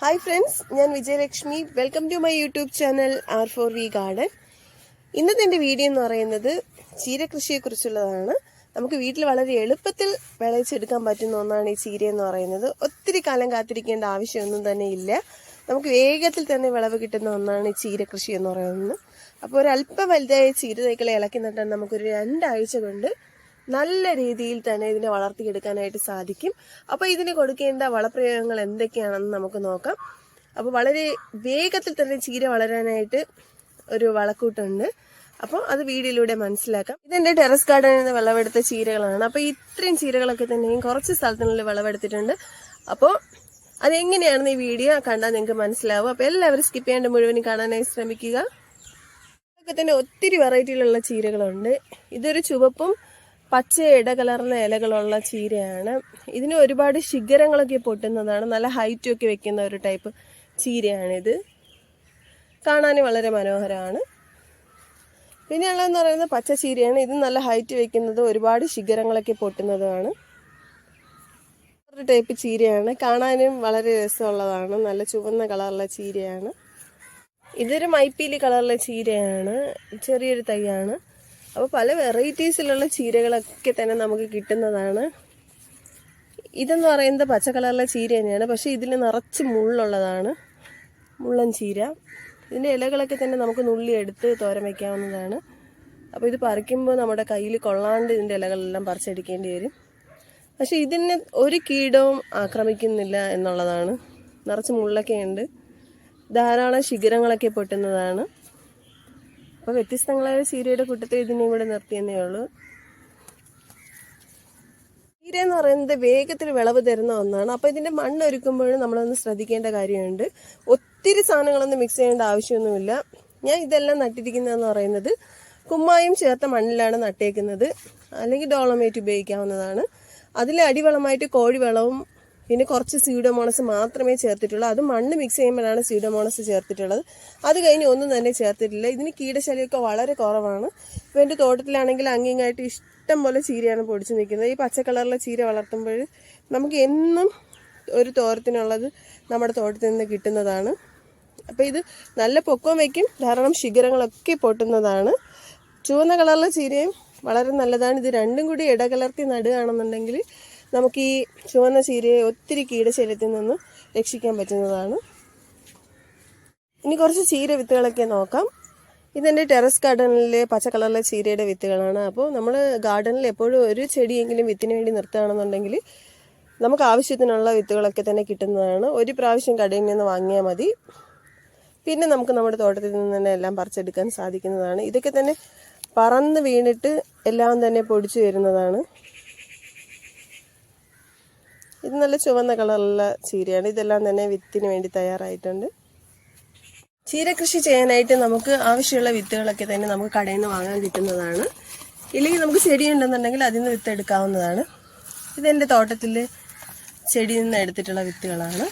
Hi friends ഞാൻ Vijayalakshmi. Welcome to my YouTube channel R four V garden ഇന്നത്തെ എന്റെ video എന്ന് പറയുന്നത് ചീരകൃഷിയെക്കുറിച്ചുള്ളതാണ്. നമുക്ക് വീട്ടിൽ വളരെ എളുപ്പത്തിൽ വിളയിച്ചെടുക്കാൻ പറ്റുന്ന ഒന്നാണ് ഈ ചീര എന്ന് പറയുന്നത്. ഒത്തിരി കാലം കാത്തിരിക്കേണ്ട ആവശ്യമൊന്നും തന്നെ ഇല്ല. നമുക്ക് വേഗത്തിൽ തന്നെ വിളവ് കിട്ടുന്ന ഒന്നാണ് ഈ ചീരകൃഷി എന്ന് പറയുന്നത്. അപ്പോൾ ഒരല്പം വലുതായ ചീര തൈക്കളെ ഇളക്കി നട്ടാൽ നമുക്കൊരു രണ്ടാഴ്ച കൊണ്ട് നല്ല രീതിയിൽ തന്നെ ഇതിനെ വളർത്തിയെടുക്കാനായിട്ട് സാധിക്കും. അപ്പോൾ ഇതിന് കൊടുക്കേണ്ട വളപ്രയോഗങ്ങൾ എന്തൊക്കെയാണെന്ന് നമുക്ക് നോക്കാം. അപ്പോൾ വളരെ വേഗത്തിൽ തന്നെ ചീര വളരാനായിട്ട് ഒരു വളക്കൂട്ടുണ്ട്. അപ്പോൾ അത് വീഡിയോയിലൂടെ മനസ്സിലാക്കാം. ഇതെന്റെ ടെറസ് ഗാർഡനിൽ നിന്ന് വിളവെടുത്ത ചീരകളാണ്. അപ്പോൾ ഇത്രയും ചീരകളൊക്കെ തന്നെയും കുറച്ച് സ്ഥലത്തിനുള്ളിൽ വിളവെടുത്തിട്ടുണ്ട്. അപ്പോൾ അതെങ്ങനെയാണെന്ന് ഈ വീഡിയോ കണ്ടാൽ നിങ്ങൾക്ക് മനസ്സിലാവും. അപ്പോൾ എല്ലാവരും സ്കിപ്പ് ചെയ്യാണ്ട് മുഴുവനും കാണാനായി ശ്രമിക്കുക. അതൊക്കെ തന്നെ ഒത്തിരി വെറൈറ്റിയിലുള്ള ചീരകളുണ്ട്. ഇതൊരു ചുവപ്പും പച്ച ഇടകലർന്ന ഇലകളുള്ള ചീരയാണ്. ഇതിന് ഒരുപാട് ശിഖരങ്ങളൊക്കെ പൊട്ടുന്നതാണ്. നല്ല ഹൈറ്റും ഒക്കെ വെക്കുന്ന ഒരു ടൈപ്പ് ചീരയാണിത്. കാണാൻ വളരെ മനോഹരമാണ്. പിന്നെ ഉള്ളതെന്ന് പറയുന്നത് പച്ച ചീരയാണ്. ഇത് നല്ല ഹൈറ്റ് വെക്കുന്നത് ഒരുപാട് ശിഖരങ്ങളൊക്കെ പൊട്ടുന്നതുമാണ് ഒരു ടൈപ്പ് ചീരയാണ്. കാണാനും വളരെ രസമുള്ളതാണ്. നല്ല ചുവന്ന കളറുള്ള ചീരയാണ്. ഇതൊരു മൈപ്പീലി കളറിലെ ചീരയാണ്. ചെറിയൊരു തൈയാണ്. അപ്പോൾ പല വെറൈറ്റീസിലുള്ള ചീരകളൊക്കെ തന്നെ നമുക്ക് കിട്ടുന്നതാണ്. ഇതെന്ന് പറയുന്നത് പച്ച കളറിലെ ചീര തന്നെയാണ്. പക്ഷേ ഇതിൽ നിറച്ച് മുള്ളുള്ളതാണ്. മുള്ളൻ ചീര. ഇതിന്റെ ഇലകളൊക്കെ തന്നെ നമുക്ക് നുള്ളി എടുത്ത് തോരൻ വയ്ക്കാവുന്നതാണ് അപ്പോൾ ഇത് പറിക്കുമ്പോൾ നമ്മുടെ കയ്യിൽ കൊള്ളാണ്ട് ഇതിന്റെ ഇലകളെല്ലാം പറിച്ചെടുക്കേണ്ടി വരും. പക്ഷേ ഇതിനെ ഒരു കീടവും ആക്രമിക്കുന്നില്ല എന്നുള്ളതാണ്. നിറച്ച് മുള്ളൊക്കെ ഉണ്ട് ധാരാളം ശിഖരങ്ങളൊക്കെ പൊട്ടുന്നതാണ്. അപ്പോൾ വ്യത്യസ്തങ്ങളായ ചീരയുടെ കൂട്ടത്തിൽ ഇതിനെ ഇവിടെ നിർത്തിയെന്നേ ഉള്ളൂ. ചീര എന്ന് പറയുന്നത് വേഗത്തിൽ വിളവ് തരുന്ന ഒന്നാണ്. അപ്പോൾ ഇതിന്റെ മണ്ണ് ഒരുക്കുമ്പോഴും നമ്മളൊന്ന് ശ്രദ്ധിക്കേണ്ട കാര്യമുണ്ട്. ഒത്തിരി സാധനങ്ങളൊന്നും മിക്സ് ചെയ്യേണ്ട ആവശ്യമൊന്നുമില്ല. ഞാൻ ഇതെല്ലാം നട്ടിരിക്കുന്നതെന്ന് പറയുന്നത് കുമ്മായും ചേർത്ത മണ്ണിലാണ് നട്ടേക്കുന്നത്. അല്ലെങ്കിൽ ഡോളമേറ്റ് ഉപയോഗിക്കാവുന്നതാണ്. അതിലെ അടിവളമായിട്ട് കോഴിവളവും പിന്നെ കുറച്ച് സ്യൂഡോമോണസ് മാത്രമേ ചേർത്തിട്ടുള്ളൂ. അത് മണ്ണ് മിക്സ് ചെയ്യുമ്പോഴാണ് സ്യൂഡോമോണസ് ചേർത്തിട്ടുള്ളത്. അത് കഴിഞ്ഞ് ഒന്നും തന്നെ ചേർത്തിട്ടില്ല. ഇതിന് കീടശല്യമൊക്കെ വളരെ കുറവാണ്. ഇപ്പോൾ എന്റെ തോട്ടത്തിലാണെങ്കിൽ അങ്ങിങ്ങായിട്ട് ഇഷ്ടം പോലെ ചീരയാണ് പൊടിച്ച് നിൽക്കുന്നത്. ഈ പച്ച കളറിലെ ചീര വളർത്തുമ്പോൾ നമുക്ക് എന്നും ഒരു തോരത്തിനുള്ളത് നമ്മുടെ തോട്ടത്തിൽ നിന്ന് കിട്ടുന്നതാണ്. അപ്പോൾ ഇത് നല്ല പൊക്കം വയ്ക്കും. ധാരാളം ശിഖരങ്ങളൊക്കെ പൊട്ടുന്നതാണ്. ചുവന്ന കളറിലെ ചീരയും വളരെ നല്ലതാണ്. ഇത് രണ്ടും കൂടി ഇടകലർത്തി നടുകയാണെന്നുണ്ടെങ്കിൽ നമുക്ക് ഈ ചുവന്ന ചീരയെ ഒത്തിരി കീടശല്യത്തിൽ നിന്ന് രക്ഷിക്കാൻ പറ്റുന്നതാണ്. ഇനി കുറച്ച് ചീര വിത്തുകളൊക്കെ നോക്കാം. ഇതെന്റെ ടെറസ് ഗാർഡനിലെ പച്ച കളറിലെ ചീരയുടെ വിത്തുകളാണ്. അപ്പോൾ നമ്മൾ ഗാർഡനിൽ എപ്പോഴും ഒരു ചെടിയെങ്കിലും വിത്തിന് വേണ്ടി നിർത്തുകയാണെന്നുണ്ടെങ്കിൽ നമുക്ക് ആവശ്യത്തിനുള്ള വിത്തുകളൊക്കെ തന്നെ കിട്ടുന്നതാണ്. ഒരു പ്രാവശ്യം കടയിൽ നിന്ന് വാങ്ങിയാൽ മതി. പിന്നെ നമുക്ക് നമ്മുടെ തോട്ടത്തിൽ നിന്ന് തന്നെ എല്ലാം പറിച്ചെടുക്കാൻ സാധിക്കുന്നതാണ്. ഇതൊക്കെ തന്നെ പറന്ന് വീണിട്ട് എല്ലാം തന്നെ പൊടിച്ചു വരുന്നതാണ്. ഇത് നല്ല ചുവന്ന കളറുള്ള ചീരയാണ്. ഇതെല്ലാം തന്നെ വിത്തിന് വേണ്ടി തയ്യാറായിട്ടുണ്ട്. ചീര കൃഷി ചെയ്യാനായിട്ട് നമുക്ക് ആവശ്യമുള്ള വിത്തുകളൊക്കെ തന്നെ നമുക്ക് കടയിൽ നിന്ന് വാങ്ങാൻ കിട്ടുന്നതാണ്. ഇല്ലെങ്കിൽ നമുക്ക് ചെടി ഉണ്ടെന്നുണ്ടെങ്കിൽ അതിൽ നിന്ന് വിത്ത് എടുക്കാവുന്നതാണ് ഇതെന്റെ തോട്ടത്തിൽ ചെടി നിന്ന് എടുത്തിട്ടുള്ള വിത്തുകളാണ്.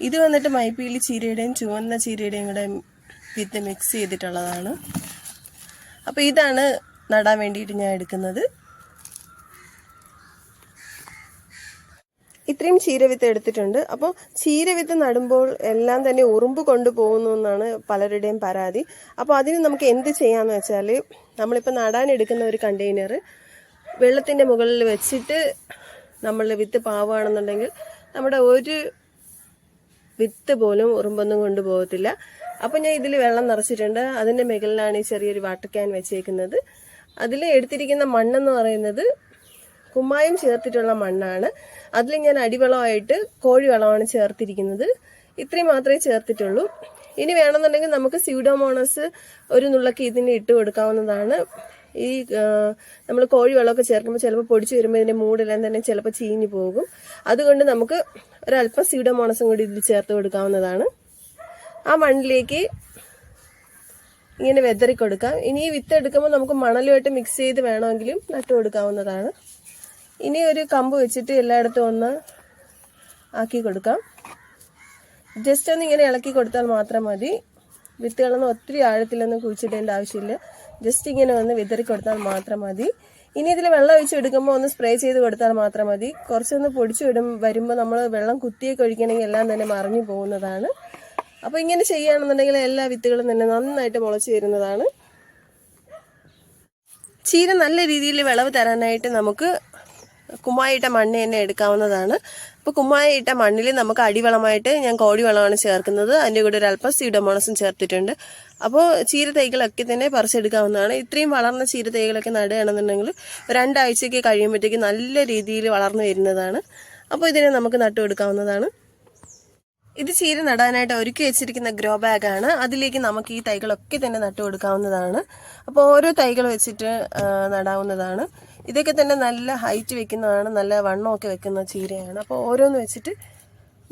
ഇത് വന്നിട്ട് മൈപ്പീലി ചീരയുടെയും ചുവന്ന ചീരയുടെയും കൂടെ വിത്ത് മിക്സ് ചെയ്തിട്ടുള്ളതാണ്. അപ്പോൾ ഇതാണ് നടാൻ വേണ്ടിയിട്ട് ഞാൻ എടുക്കുന്നത്. ഇത്രയും ചീരവിത്ത് എടുത്തിട്ടുണ്ട്. അപ്പോൾ ചീരവിത്ത് നടുമ്പോൾ എല്ലാം തന്നെ ഉറുമ്പ് കൊണ്ടുപോകുന്നു എന്നാണ് പലരുടെയും പരാതി. അപ്പോൾ അതിന് നമുക്ക് എന്ത് ചെയ്യാന്ന് വെച്ചാൽ നമ്മളിപ്പോൾ നടാൻ എടുക്കുന്ന ഒരു കണ്ടെയ്നർ വെള്ളത്തിന്റെ മുകളിൽ വെച്ചിട്ട് നമ്മൾ വിത്ത് പാവുകയാണെന്നുണ്ടെങ്കിൽ നമ്മുടെ ഒരു വിത്ത് പോലും ഉറുമ്പൊന്നും കൊണ്ടുപോകത്തില്ല അപ്പോൾ ഞാൻ ഇതിൽ വെള്ളം നിറച്ചിട്ടുണ്ട്. അതിന്റെ മുകളിലാണ് ഈ ചെറിയൊരു വാട്ടർ ക്യാൻ വെച്ചേക്കുന്നത്. അതിൽ എടുത്തിരിക്കുന്ന മണ്ണെന്ന് പറയുന്നത് കുമ്മായം ചേർത്തിട്ടുള്ള മണ്ണാണ്. അതിൽ ഞാൻ അടിവളമായിട്ട് കോഴിവളമാണ് ചേർത്തിരിക്കുന്നത്. ഇത്രയും മാത്രമേ ചേർത്തിട്ടുള്ളൂ. ഇനി വേണമെന്നുണ്ടെങ്കിൽ നമുക്ക് സ്യൂഡോമോണസ് ഒരു നുള്ളക്ക് ഇതിന് ഇട്ട് കൊടുക്കാവുന്നതാണ്. ഈ നമ്മൾ കോഴിവെള്ളമൊക്കെ ചേർക്കുമ്പോൾ ചിലപ്പോൾ പൊടിച്ചു വരുമ്പോൾ ഇതിന്റെ മൂടെല്ലാം തന്നെ ചിലപ്പോൾ ചീഞ്ഞു പോകും. അതുകൊണ്ട് നമുക്ക് ഒരല്പം സ്യൂഡോമോണസും കൂടി ഇതിൽ ചേർത്ത് കൊടുക്കാവുന്നതാണ്. ആ മണ്ണിലേക്ക് ഇങ്ങനെ വെതറി കൊടുക്കാം ഇനി ഈ വിത്ത് എടുക്കുമ്പോൾ നമുക്ക് മണലുമായിട്ട് മിക്സ് ചെയ്ത് വേണമെങ്കിലും നട്ടു കൊടുക്കാവുന്നതാണ് ഇനി ഒരു കമ്പ് വെച്ചിട്ട് എല്ലായിടത്തും ഒന്ന് ആക്കി കൊടുക്കാം. ജസ്റ്റ് ഒന്ന് ഇങ്ങനെ ഇളക്കി കൊടുത്താൽ മാത്രം മതി. വിത്തുകളൊന്നും ഒത്തിരി ആഴത്തിലൊന്നും കുഴിച്ചിടേണ്ട ആവശ്യമില്ല. ജസ്റ്റ് ഇങ്ങനെ ഒന്ന് വിതറി കൊടുത്താൽ മാത്രം മതി. ഇനി ഇതിൽ വെള്ളം ഒഴിച്ച് എടുക്കുമ്പോൾ ഒന്ന് സ്പ്രേ ചെയ്ത് കൊടുത്താൽ മാത്രം മതി. കുറച്ചൊന്ന് പൊടിച്ചു വിടും വരുമ്പോൾ നമ്മൾ വെള്ളം കുത്തിയൊക്കെ ഒഴിക്കണമെങ്കിൽ എല്ലാം തന്നെ മറിഞ്ഞു പോകുന്നതാണ്. അപ്പോൾ ഇങ്ങനെ ചെയ്യുകയാണെന്നുണ്ടെങ്കിൽ എല്ലാ വിത്തുകളും തന്നെ നന്നായിട്ട് മുളച്ച് വരുന്നതാണ്. ചീര നല്ല രീതിയിൽ വിളവ് തരാനായിട്ട് നമുക്ക് കുമ്മായിട്ട മണ്ണ് തന്നെ എടുക്കാവുന്നതാണ്. അപ്പോൾ കുമ്മായിട്ട മണ്ണിൽ നമുക്ക് അടിവളമായിട്ട് ഞാൻ കോടിവളമാണ് ചേർക്കുന്നത്. അതിന്റെ കൂടെ ഒരു അല്പം സീഡോമോണസും ചേർത്തിട്ടുണ്ട്. അപ്പോൾ ചീര തൈകളൊക്കെ തന്നെ പറിച്ചെടുക്കാവുന്നതാണ്. ഇത്രയും വളർന്ന ചീര തൈകളൊക്കെ നടുകയാണെന്നുണ്ടെങ്കിൽ രണ്ടാഴ്ചയ്ക്ക് കഴിയുമ്പോഴത്തേക്ക് നല്ല രീതിയിൽ വളർന്നു വരുന്നതാണ്. അപ്പോൾ ഇതിനെ നമുക്ക് നട്ടുകൊടുക്കാവുന്നതാണ് ഇത് ചീര നടാനായിട്ട് ഒരുക്കി വെച്ചിരിക്കുന്ന ഗ്രോ ബാഗാണ്. അതിലേക്ക് നമുക്ക് ഈ തൈകളൊക്കെ തന്നെ നട്ടു കൊടുക്കാവുന്നതാണ്. അപ്പോൾ ഓരോ തൈകൾ വെച്ചിട്ട് നടാവുന്നതാണ്. ഇതൊക്കെ തന്നെ നല്ല ഹൈറ്റ് വെക്കുന്നതാണ് നല്ല വണ്ണമൊക്കെ വെക്കുന്ന ചീരയാണ്. അപ്പോൾ ഓരോന്ന് വെച്ചിട്ട്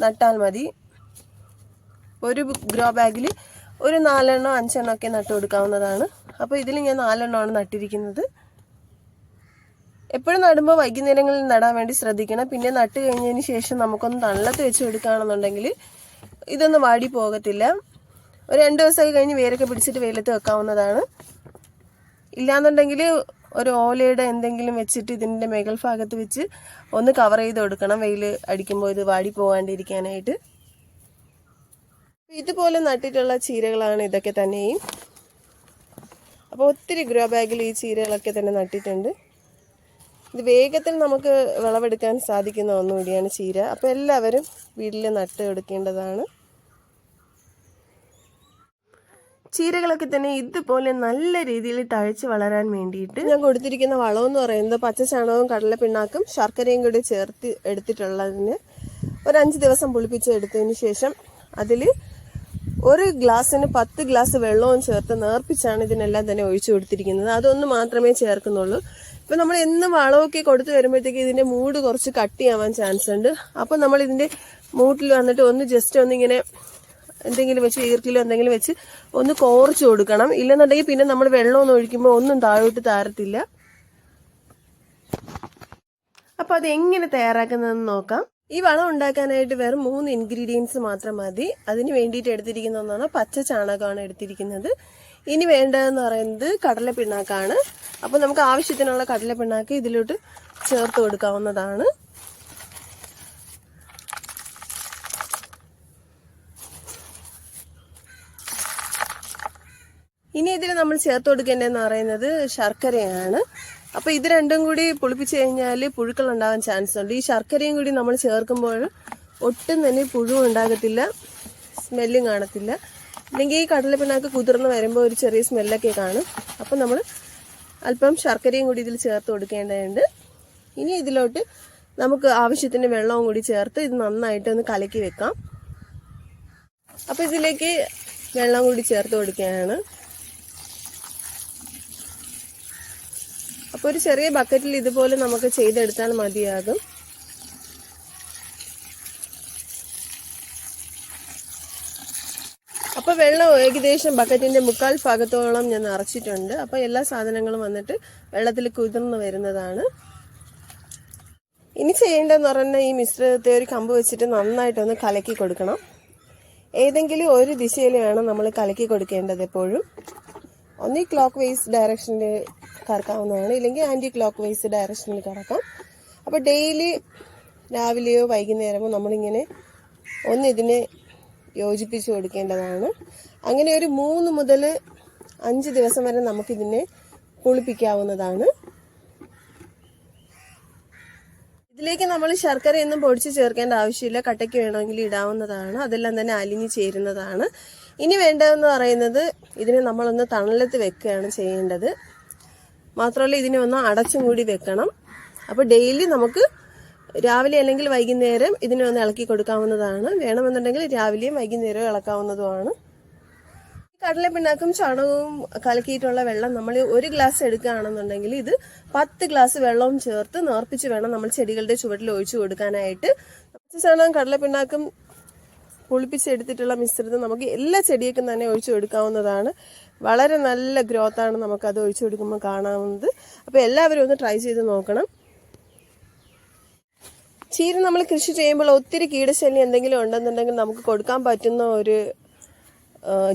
നട്ടാൽ മതി. ഒരു ഗ്രോ ബാഗിൽ ഒരു നാലെണ്ണോ അഞ്ചെണ്ണോ ഒക്കെ നട്ടു കൊടുക്കാവുന്നതാണ്. അപ്പോൾ ഇതിൽ ഞാൻ നാലെണ്ണമാണ് നട്ടിരിക്കുന്നത്. എപ്പോഴും നടുമ്പോൾ വൈകുന്നേരങ്ങളിൽ നടാൻ വേണ്ടി ശ്രദ്ധിക്കണം. പിന്നെ നട്ട് കഴിഞ്ഞതിന് ശേഷം നമുക്കൊന്ന് തള്ളത്ത് വെച്ച് കൊടുക്കുകയാണെന്നുണ്ടെങ്കിൽ ഇതൊന്നും വാടി പോകത്തില്ല. ഒരു രണ്ട് ദിവസമൊക്കെ കഴിഞ്ഞ് വേരൊക്കെ പിടിച്ചിട്ട് വെയിലത്ത് വെക്കാവുന്നതാണ്. ഇല്ലാന്നുണ്ടെങ്കിൽ ഒരു ഓലയുടെ എന്തെങ്കിലും വെച്ചിട്ട് ഇതിന്റെ മേകൾ ഭാഗത്ത് വെച്ച് ഒന്ന് കവർ ചെയ്ത് കൊടുക്കണം. വെയിൽ അടിക്കുമ്പോൾ ഇത് വാടി പോകാണ്ടിരിക്കാനായിട്ട് ഇതുപോലെ നട്ടിട്ടുള്ള ചീരകളാണ് ഇതൊക്കെ തന്നെയും. അപ്പോൾ ഒത്തിരി ഗ്രോ ബാഗിൽ ഈ ചീരകളൊക്കെ തന്നെ നട്ടിട്ടുണ്ട്. ഇത് വേഗത്തിൽ നമുക്ക് വിളവെടുക്കാൻ സാധിക്കുന്ന ഒന്നുകൂടിയാണ് ചീര. അപ്പോൾ എല്ലാവരും വീട്ടിൽ നട്ട് എടുക്കേണ്ടതാണ് ചീരകളൊക്കെ തന്നെ ഇതുപോലെ നല്ല രീതിയിൽ തഴച്ച് വളരാൻ വേണ്ടിയിട്ട് ഞാൻ കൊടുത്തിരിക്കുന്ന വളം എന്ന് പറയുന്നത് പച്ച ചാണകവും കടലപ്പിണ്ണാക്കും ശർക്കരയും കൂടി ചേർത്ത് എടുത്തിട്ടുള്ളതിന് ഒരു അഞ്ച് ദിവസം പുളിപ്പിച്ച് എടുത്തതിന് ശേഷം അതിൽ ഒരു ഗ്ലാസ്സിന് പത്ത് ഗ്ലാസ് വെള്ളവും ചേർത്ത് നേർപ്പിച്ചാണ് ഇതിനെല്ലാം തന്നെ ഒഴിച്ചു കൊടുത്തിരിക്കുന്നത്. അതൊന്ന് മാത്രമേ ചേർക്കുന്നുള്ളൂ. ഇപ്പം നമ്മൾ എന്നും വളമൊക്കെ കൊടുത്തു വരുമ്പോഴത്തേക്ക് ഇതിന്റെ മൂട് കുറച്ച് കട്ടിയാവാൻ ചാൻസ് ഉണ്ട് അപ്പം നമ്മൾ ഇതിന്റെ മൂട്ടിൽ വന്നിട്ട് ഒന്ന് ജസ്റ്റ് ഒന്നിങ്ങനെ എന്തെങ്കിലും വെച്ച് ഈർക്കിലോ എന്തെങ്കിലും വെച്ച് ഒന്ന് കോർച്ച് കൊടുക്കണം. ഇല്ലെന്നുണ്ടെങ്കിൽ പിന്നെ നമ്മൾ വെള്ളമൊന്നും ഒഴിക്കുമ്പോൾ ഒന്നും താഴോട്ട് താരത്തില്ല. അപ്പോൾ അതെങ്ങനെ തയ്യാറാക്കുന്നതെന്ന് നോക്കാം. ഈ വളം ഉണ്ടാക്കാനായിട്ട് വെറും മൂന്ന് ഇൻഗ്രീഡിയൻസ് മാത്രം മതി. അതിന് വേണ്ടിയിട്ട് എടുത്തിരിക്കുന്ന ഒന്നാണ് പച്ച ചാണകമാണ് എടുത്തിരിക്കുന്നത്. ഇനി വേണ്ടതെന്ന് പറയുന്നത് കടല പിണ്ണാക്കാണ് അപ്പോൾ നമുക്ക് ആവശ്യത്തിനുള്ള കടല പിണ്ണാക്ക് ഇതിലോട്ട് ചേർത്ത് കൊടുക്കാവുന്നതാണ് ഇനി ഇതിൽ നമ്മൾ ചേർത്ത് കൊടുക്കേണ്ടതെന്ന് പറയുന്നത് ശർക്കരയാണ്. അപ്പോൾ ഇത് രണ്ടും കൂടി പുളിപ്പിച്ച് കഴിഞ്ഞാൽ പുഴുക്കൾ ഉണ്ടാകാൻ ചാൻസ് ഉണ്ട്. ഈ ശർക്കരയും കൂടി നമ്മൾ ചേർക്കുമ്പോൾ ഒട്ടും തന്നെ പുഴു ഉണ്ടാകത്തില്ല സ്മെല്ലും കാണത്തില്ല. അല്ലെങ്കിൽ ഈ കടലപ്പിണ്ണാക്ക് കുതിർന്ന് വരുമ്പോൾ ഒരു ചെറിയ സ്മെല്ലൊക്കെ കാണും. അപ്പം നമ്മൾ അല്പം ശർക്കരയും കൂടി ഇതിൽ ചേർത്ത് കൊടുക്കേണ്ടതുണ്ട്. ഇനി ഇതിലോട്ട് നമുക്ക് ആവശ്യത്തിന് വെള്ളവും കൂടി ചേർത്ത് ഇത് നന്നായിട്ട് ഒന്ന് കലക്കി വെക്കാം. അപ്പോൾ ഇതിലേക്ക് വെള്ളം കൂടി ചേർത്ത് കൊടുക്കുകയാണ്. അപ്പോൾ ഒരു ചെറിയ ബക്കറ്റിൽ ഇതുപോലെ നമുക്ക് ചെയ്തെടുത്താൽ മതിയാകും. അപ്പോൾ വെള്ളം ഏകദേശം ബക്കറ്റിന്റെ മുക്കാൽ ഭാഗത്തോളം ഞാൻ നിറച്ചിട്ടുണ്ട്. അപ്പോൾ എല്ലാ സാധനങ്ങളും വന്നിട്ട് വെള്ളത്തിൽ കുതിർന്ന് വരുന്നതാണ്. ഇനി ചെയ്യേണ്ടതെന്ന് പറഞ്ഞാൽ ഈ മിശ്രിതത്തെ ഒരു കമ്പ് വെച്ചിട്ട് നന്നായിട്ടൊന്ന് കലക്കി കൊടുക്കണം. ഏതെങ്കിലും ഒരു ദിശയിൽ വേണം നമ്മൾ കലക്കി കൊടുക്കേണ്ടത് എപ്പോഴും. ഒന്നീ ക്ലോക്ക് വൈസ് ഡയറക്ഷനിൽ കറക്കാവുന്നതാണ്. ഇല്ലെങ്കിൽ ആന്റി ക്ലോക്ക് വൈസ് ഡയറക്ഷനിൽ കറക്കാം. അപ്പോൾ ഡെയിലി രാവിലെയോ വൈകുന്നേരമോ നമ്മളിങ്ങനെ ഒന്ന് ഇതിനെ യോജിപ്പിച്ച് കൊടുക്കേണ്ടതാണ്. അങ്ങനെ ഒരു മൂന്ന് മുതൽ അഞ്ച് ദിവസം വരെ നമുക്കിതിനെ കുളിപ്പിക്കാവുന്നതാണ്. ഇതിലേക്ക് നമ്മൾ ശർക്കരയൊന്നും പൊടിച്ച് ചേർക്കേണ്ട ആവശ്യമില്ല. കട്ടയ്ക്ക് വേണമെങ്കിൽ ഇടാവുന്നതാണ്. അതെല്ലാം തന്നെ അലിഞ്ഞു ചേരുന്നതാണ്. ഇനി വേണ്ടതെന്ന് പറയുന്നത് ഇതിനെ നമ്മളൊന്ന് തണലത്ത് വെക്കുകയാണ് ചെയ്യേണ്ടത്. മാത്രമല്ല ഇതിനെ ഒന്ന് അടച്ചും കൂടി വെക്കണം. അപ്പോൾ ഡെയിലി നമുക്ക് രാവിലെ അല്ലെങ്കിൽ വൈകുന്നേരം ഇതിനെ ഒന്ന് ഇളക്കി കൊടുക്കാവുന്നതാണ്. വേണമെന്നുണ്ടെങ്കിൽ രാവിലെയും വൈകുന്നേരവും ഇളക്കാവുന്നതുമാണ്. കടല പിണ്ണാക്കും ചാണകവും കലക്കിയിട്ടുള്ള വെള്ളം നമ്മൾ ഒരു ഗ്ലാസ് എടുക്കുകയാണെന്നുണ്ടെങ്കിൽ ഇത് പത്ത് ഗ്ലാസ് വെള്ളവും ചേർത്ത് നേർപ്പിച്ച് വേണം നമ്മൾ ചെടികളുടെ ചുവട്ടിൽ ഒഴിച്ചു കൊടുക്കാനായിട്ട്. ചാണകം കടല കടലപ്പിണ്ണാക്കും പുളിപ്പിച്ചെടുത്തിട്ടുള്ള മിശ്രിതം നമുക്ക് എല്ലാ ചെടിയേക്കും തന്നെ ഒഴിച്ചു കൊടുക്കാവുന്നതാണ്. വളരെ നല്ല ഗ്രോത്താണ് നമുക്കത് ഒഴിച്ചു കൊടുക്കുമ്പോൾ കാണാവുന്നത്. അപ്പോൾ എല്ലാവരും ഒന്ന് ട്രൈ ചെയ്ത് നോക്കണം. ചീര നമ്മൾ കൃഷി ചെയ്യുമ്പോൾ ഒത്തിരി കീടശല്യം എന്തെങ്കിലും ഉണ്ടെന്നുണ്ടെങ്കിൽ നമുക്ക് കൊടുക്കാൻ പറ്റുന്ന ഒരു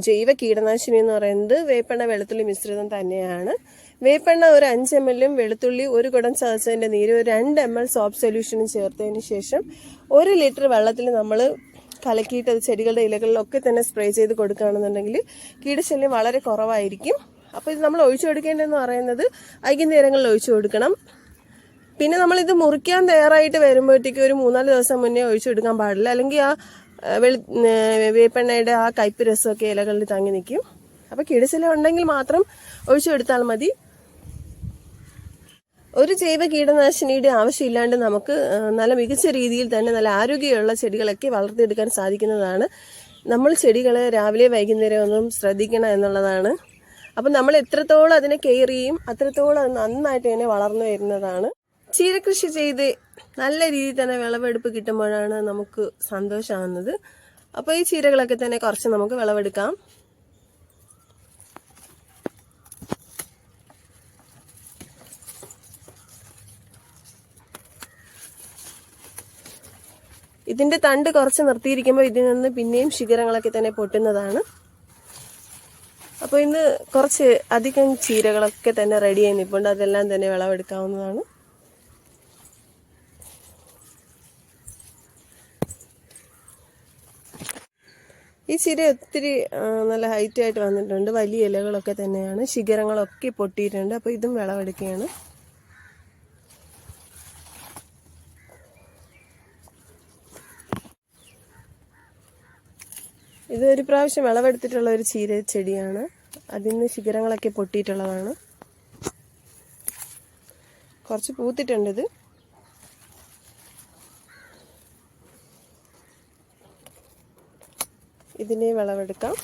ജൈവ കീടനാശിനി എന്ന് പറയുന്നത് വേപ്പെണ്ണ വെളുത്തുള്ളി മിശ്രിതം തന്നെയാണ്. വേപ്പെണ്ണ ഒരു അഞ്ച് എം എല്ലും വെളുത്തുള്ളി ഒരു കുടം ചതച്ചതിന്റെ നീര് ഒരു രണ്ട് എം എൽ സോപ്പ് സൊല്യൂഷനും ചേർത്തതിന് ശേഷം ഒരു ലിറ്റർ വെള്ളത്തിൽ നമ്മൾ കലക്കിയിട്ട് അത് ചെടികളുടെ ഇലകളിലൊക്കെ തന്നെ സ്പ്രേ ചെയ്ത് കൊടുക്കുകയാണെന്നുണ്ടെങ്കിൽ കീടശല്യം വളരെ കുറവായിരിക്കും. അപ്പോൾ ഇത് നമ്മൾ ഒഴിച്ചു കൊടുക്കേണ്ടതെന്ന് പറയുന്നത് വൈകുന്നേരങ്ങളിൽ ഒഴിച്ചു കൊടുക്കണം. പിന്നെ നമ്മളിത് മുറിക്കാൻ തയ്യാറായിട്ട് വരുമ്പോഴത്തേക്ക് ഒരു മൂന്നാൽ ദിവസം മുന്നേ ഒഴിച്ചു കൊടുക്കാൻ പാടില്ല. അല്ലെങ്കിൽ ആ വെളി വേപ്പെണ്ണയുടെ ആ കയ്പ് രസമൊക്കെ ഇലകളിൽ തങ്ങി നിൽക്കും. അപ്പോൾ കീടശല്യം ഉണ്ടെങ്കിൽ മാത്രം ഒഴിച്ചു കൊടുത്താൽ മതി. ഒരു ജൈവ കീടനാശിനിയുടെ ആവശ്യമില്ലാണ്ട് നമുക്ക് നല്ല മികച്ച രീതിയിൽ തന്നെ നല്ല ആരോഗ്യമുള്ള ചെടികളൊക്കെ വളർത്തിയെടുക്കാൻ സാധിക്കുന്നതാണ്. നമ്മൾ ചെടികളെ രാവിലെ വൈകുന്നേരം ഒന്നും ശ്രദ്ധിക്കണം എന്നുള്ളതാണ്. അപ്പം നമ്മൾ എത്രത്തോളം അതിനെ കെയർ ചെയ്യും അത്രത്തോളം അത് നന്നായിട്ട് തന്നെ വളർന്നു വരുന്നതാണ്. ചീരകൃഷി ചെയ്ത് നല്ല രീതിയിൽ തന്നെ വിളവെടുപ്പ് കിട്ടുമ്പോഴാണ് നമുക്ക് സന്തോഷമാകുന്നത്. അപ്പോൾ ഈ ചീരകളൊക്കെ തന്നെ കുറച്ച് നമുക്ക് വിളവെടുക്കാം. ഇതിന്റെ തണ്ട് കുറച്ച് നിർത്തിയിരിക്കുമ്പോൾ ഇതിൽ നിന്ന് പിന്നെയും ശിഖരങ്ങളൊക്കെ തന്നെ പൊട്ടുന്നതാണ്. അപ്പോൾ ഇന്ന് കുറച്ച് അധികം ചീരകളൊക്കെ തന്നെ റെഡി ആയി നിൽപ്പുണ്ട് അതെല്ലാം തന്നെ വിളവെടുക്കാവുന്നതാണ്. ഈ ചീര ഒത്തിരി നല്ല ഹൈറ്റ് ആയിട്ട് വന്നിട്ടുണ്ട്. വലിയ ഇലകളൊക്കെ തന്നെയാണ്. ശിഖരങ്ങളൊക്കെ പൊട്ടിയിട്ടുണ്ട്. അപ്പോൾ ഇതും വിളവെടുക്കുകയാണ്. ഇത് ഒരു പ്രാവശ്യം വിളവെടുത്തിട്ടുള്ള ഒരു ചീര ചെടിയാണ്. അതിൽ നിന്ന് ശിഖരങ്ങളൊക്കെ പൊട്ടിയിട്ടുള്ളതാണ്. കുറച്ച് പൂത്തിട്ടുണ്ട് ഇത് ഇതിനെ വിളവെടുക്കാം.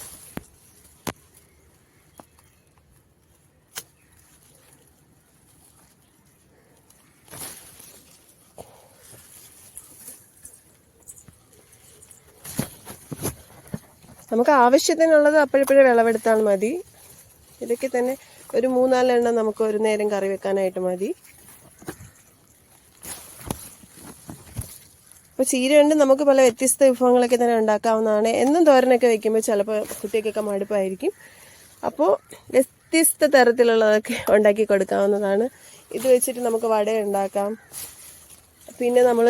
നമുക്ക് ആവശ്യത്തിനുള്ളത് അപ്പോഴപ്പോഴേ വിളവെടുത്താൽ മതി. ഇതൊക്കെ തന്നെ ഒരു മൂന്നാലെണ്ണം നമുക്ക് ഒരു നേരം കറി വെക്കാനായിട്ട് മതി. അപ്പോൾ ചീര കൊണ്ട് നമുക്ക് പല വ്യത്യസ്ത വിഭവങ്ങളൊക്കെ തന്നെ ഉണ്ടാക്കാവുന്നതാണ്. എന്നും തോരനൊക്കെ വെക്കുമ്പോൾ ചിലപ്പോൾ കുട്ടികൾക്കൊക്കെ മടുപ്പായിരിക്കും. അപ്പോൾ വ്യത്യസ്ത തരത്തിലുള്ളതൊക്കെ ഉണ്ടാക്കി കൊടുക്കാവുന്നതാണ്. ഇത് വെച്ചിട്ട് നമുക്ക് വട ഉണ്ടാക്കാം പിന്നെ നമ്മൾ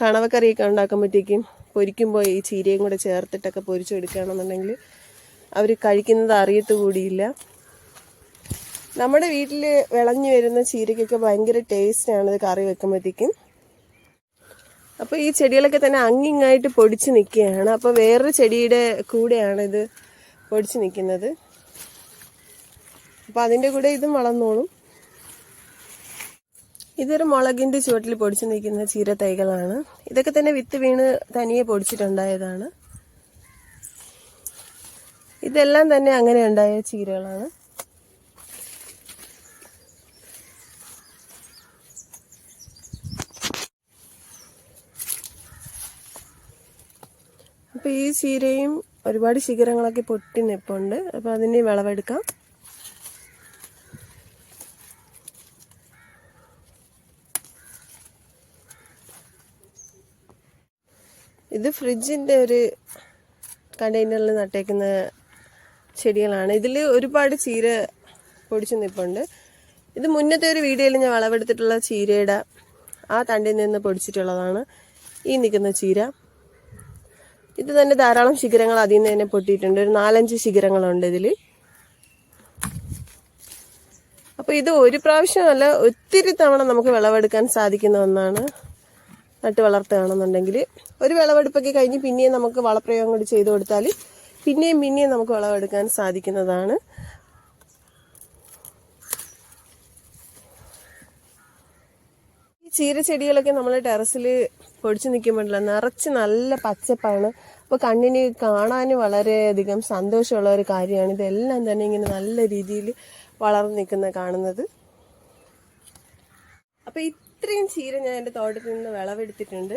കണവക്കറിയൊക്കെ ഉണ്ടാക്കുമ്പോഴത്തേക്കും പൊരിക്കുമ്പോൾ ഈ ചീരയും കൂടെ ചേർത്തിട്ടൊക്കെ പൊരിച്ചെടുക്കുകയാണെന്നുണ്ടെങ്കിൽ അവർ കഴിക്കുന്നത് അറിയത്ത് കൂടിയില്ല. നമ്മുടെ വീട്ടിൽ വിളഞ്ഞു വരുന്ന ചീരയ്ക്കൊക്കെ ഭയങ്കര ടേസ്റ്റാണ് ഇത് കറി വെക്കുമ്പോഴത്തേക്കും. അപ്പോൾ ഈ ചെടികളൊക്കെ തന്നെ അങ്ങിങ്ങായിട്ട് പൊടിച്ച് നിൽക്കുകയാണ്. അപ്പോൾ വേറൊരു ചെടിയുടെ കൂടെയാണ് ഇത് പൊടിച്ച് നിൽക്കുന്നത്. അപ്പോൾ അതിന്റെ കൂടെ ഇതും വളർന്നോളും. ഇതൊരു മുളകിന്റെ ചുവട്ടിൽ പൊടിച്ചു നിൽക്കുന്ന ചീര തൈകളാണ് ഇതൊക്കെ തന്നെ വിത്ത് വീണ് തനിയെ പൊടിച്ചിട്ടുണ്ടായതാണ്. ഇതെല്ലാം തന്നെ അങ്ങനെ ഉണ്ടായ ചീരകളാണ്. അപ്പോൾ ഈ ചീരയും ഒരുപാട് ശിഖരങ്ങളൊക്കെ പൊട്ടി നിൽപ്പുണ്ട് അപ്പോൾ അതിനെ വിളവെടുക്കാം. ഇത് ഫ്രിഡ്ജിന്റെ ഒരു കണ്ടെയ്നറിൽ നട്ടേക്കുന്ന ചെടികളാണ്. ഇതിൽ ഒരുപാട് ചീര പൊടിച്ചു നിൽപ്പുണ്ട് ഇത് മുന്നത്തെ ഒരു വീഡിയോയിൽ ഞാൻ വളവെടുത്തിട്ടുള്ള ചീരയുടെ ആ തണ്ടിൽ നിന്ന് പൊടിച്ചിട്ടുള്ളതാണ്. ഈ നിൽക്കുന്ന ചീര. ഇത് തന്നെ ധാരാളം ശിഖരങ്ങൾ അതിൽ നിന്ന് തന്നെ പൊട്ടിയിട്ടുണ്ട്. ഒരു നാലഞ്ച് ശിഖരങ്ങളുണ്ട് ഇതിൽ അപ്പോൾ ഇത് ഒരു പ്രാവശ്യമല്ല ഒത്തിരി തവണ നമുക്ക് വിളവെടുക്കാൻ സാധിക്കുന്ന ഒന്നാണ്. നട്ട് വളർത്തുകയാണെന്നുണ്ടെങ്കിൽ ഒരു വിളവെടുപ്പൊക്കെ കഴിഞ്ഞ് പിന്നെയും നമുക്ക് വളപ്രയോഗം കൂടി ചെയ്തു കൊടുത്താൽ പിന്നെയും പിന്നെയും നമുക്ക് വിളവെടുക്കാൻ സാധിക്കുന്നതാണ്. ഈ ചീരച്ചെടികളൊക്കെ നമ്മൾ ടെറസിൽ പൊടിച്ചു നിൽക്കുമ്പോഴല്ല നിറച്ച് നല്ല പച്ചപ്പാണ്. അപ്പോൾ കണ്ണിന് കാണാൻ വളരെയധികം സന്തോഷമുള്ള ഒരു കാര്യമാണ്. ഇതെല്ലാം തന്നെ ഇങ്ങനെ നല്ല രീതിയിൽ വളർന്നു നിൽക്കുന്ന കാണുന്നത്. അപ്പോൾ ഇത്രയും ചീര ഞാൻ എന്റെ തോട്ടത്തിൽ നിന്ന് വിളവെടുത്തിട്ടുണ്ട്.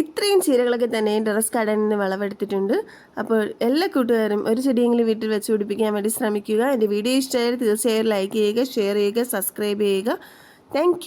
ഇത്രയും ചീരകളൊക്കെ തന്നെ ടെറസ് ഗാർഡനിൽ നിന്ന് വിളവെടുത്തിട്ടുണ്ട്. അപ്പോൾ എല്ലാ കൂട്ടുകാരും ഒരു ചെടിയെങ്കിലും വീട്ടിൽ വെച്ച് പിടിപ്പിക്കാൻ വേണ്ടി ശ്രമിക്കുക. എന്റെ വീഡിയോ ഇഷ്ടമായാൽ തീർച്ചയായും ലൈക്ക് ചെയ്യുക ഷെയർ ചെയ്യുക സബ്സ്ക്രൈബ് ചെയ്യുക. താങ്ക്